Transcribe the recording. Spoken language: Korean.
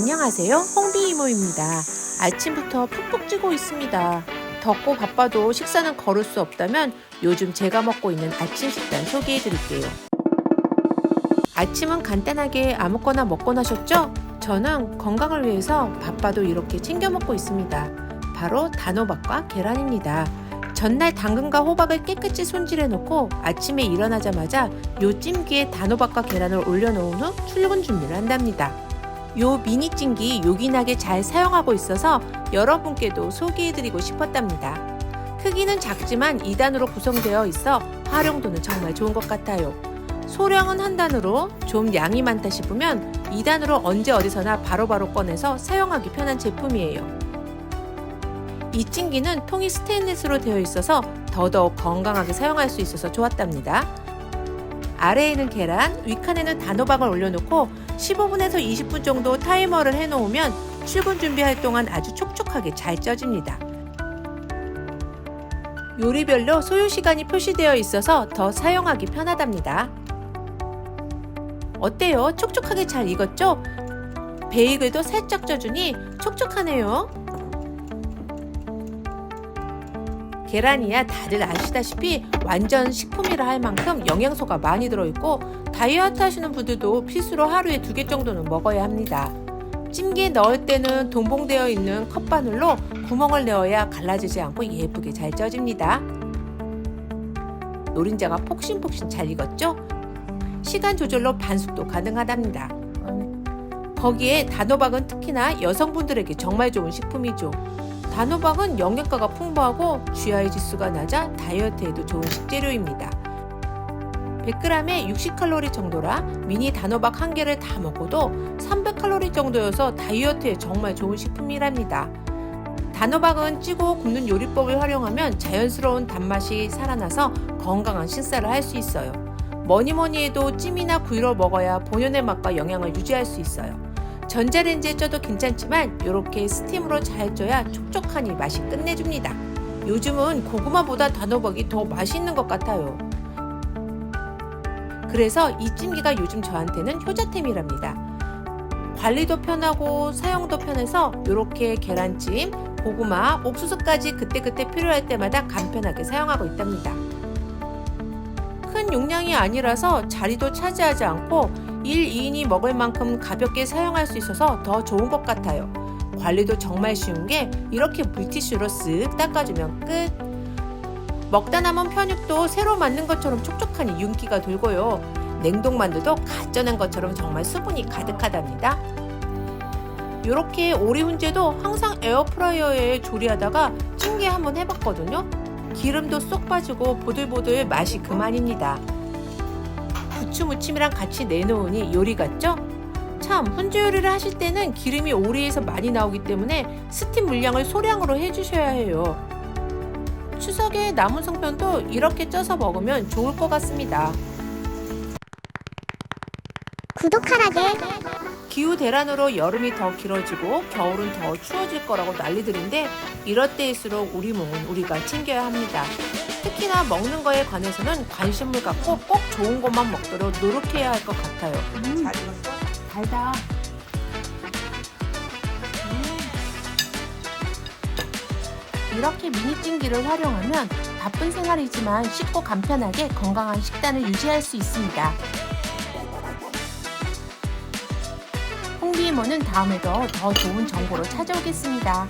안녕하세요. 홍비 이모입니다. 아침부터 푹푹 찌고 있습니다. 덥고 바빠도 식사는 거를 수 없다면 요즘 제가 먹고 있는 아침 식단 소개해 드릴게요. 아침은 간단하게 아무거나 먹곤 하셨죠? 저는 건강을 위해서 바빠도 이렇게 챙겨 먹고 있습니다. 바로 단호박과 계란입니다. 전날 당근과 호박을 깨끗이 손질해 놓고 아침에 일어나자마자 요 찜기에 단호박과 계란을 올려놓은 후 출근 준비를 한답니다. 요 미니 찜기 요긴하게 잘 사용하고 있어서 여러분께도 소개해드리고 싶었답니다. 크기는 작지만 2단으로 구성되어 있어 활용도는 정말 좋은 것 같아요. 소량은 한 단으로 좀 양이 많다 싶으면 2단으로 언제 어디서나 바로바로 꺼내서 사용하기 편한 제품이에요. 이 찜기는 통이 스테인리스로 되어 있어서 더더욱 건강하게 사용할 수 있어서 좋았답니다. 아래에는 계란, 윗칸에는 단호박을 올려놓고 15분에서 20분 정도 타이머를 해놓으면 출근 준비할 동안 아주 촉촉하게 잘 쪄집니다. 요리별로 소요 시간이 표시되어 있어서 더 사용하기 편하답니다. 어때요? 촉촉하게 잘 익었죠? 베이글도 살짝 쪄주니 촉촉하네요. 계란이야 다들 아시다시피 완전 식품이라 할 만큼 영양소가 많이 들어있고 다이어트 하시는 분들도 필수로 하루에 두 개 정도는 먹어야 합니다. 찜기에 넣을 때는 동봉되어 있는 컵바늘로 구멍을 내어야 갈라지지 않고 예쁘게 잘 쪄집니다. 노린자가 폭신폭신 잘 익었죠? 시간 조절로 반숙도 가능하답니다. 거기에 단호박은 특히나 여성분들에게 정말 좋은 식품이죠. 단호박은 영양가가 풍부하고 GI 지수가 낮아 다이어트에도 좋은 식재료입니다. 100g에 60칼로리 정도라 미니 단호박 한 개를 다 먹어도 300칼로리 정도여서 다이어트에 정말 좋은 식품이랍니다. 단호박은 찌고 굽는 요리법을 활용하면 자연스러운 단맛이 살아나서 건강한 식사를 할 수 있어요. 뭐니 뭐니 해도 찜이나 구이로 먹어야 본연의 맛과 영양을 유지할 수 있어요. 전자레인지에 쪄도 괜찮지만 이렇게 스팀으로 잘 쪄야 촉촉하니 맛이 끝내줍니다. 요즘은 고구마보다 단호박이 더 맛있는 것 같아요. 그래서 이 찜기가 요즘 저한테는 효자템이랍니다. 관리도 편하고 사용도 편해서 이렇게 계란찜, 고구마, 옥수수까지 그때그때 필요할 때마다 간편하게 사용하고 있답니다. 큰 용량이 아니라서 자리도 차지하지 않고 1, 2인이 먹을 만큼 가볍게 사용할 수 있어서 더 좋은 것 같아요. 관리도 정말 쉬운 게 이렇게 물티슈로 쓱 닦아주면 끝. 먹다 남은 편육도 새로 만든 것처럼 촉촉하니 윤기가 돌고요. 냉동만두도 갓 쪄낸 것처럼 정말 수분이 가득하답니다. 이렇게 오리 훈제도 항상 에어프라이어에 조리하다가 찜기에 한번 해봤거든요. 기름도 쏙 빠지고 보들보들 맛이 그만입니다. 부추 무침이랑 같이 내놓으니 요리 같죠? 참 훈제 요리를 하실 때는 기름이 오리에서 많이 나오기 때문에 스팀 물량을 소량으로 해주셔야 해요. 추석에 남은 송편도 이렇게 쪄서 먹으면 좋을 것 같습니다. 구독하라게 기후 대란으로 여름이 더 길어지고 겨울은 더 추워질 거라고 난리들인데 이럴 때일수록 우리 몸은 우리가 챙겨야 합니다. 특히나 먹는 거에 관해서는 관심을 갖고 꼭 좋은 것만 먹도록 노력해야 할 것 같아요. 음. 잘 익었어? 달다. 이렇게 미니 찜기를 활용하면 바쁜 생활이지만 쉽고 간편하게 건강한 식단을 유지할 수 있습니다. 홍비 이모는 다음에도 더 좋은 정보로 찾아오겠습니다.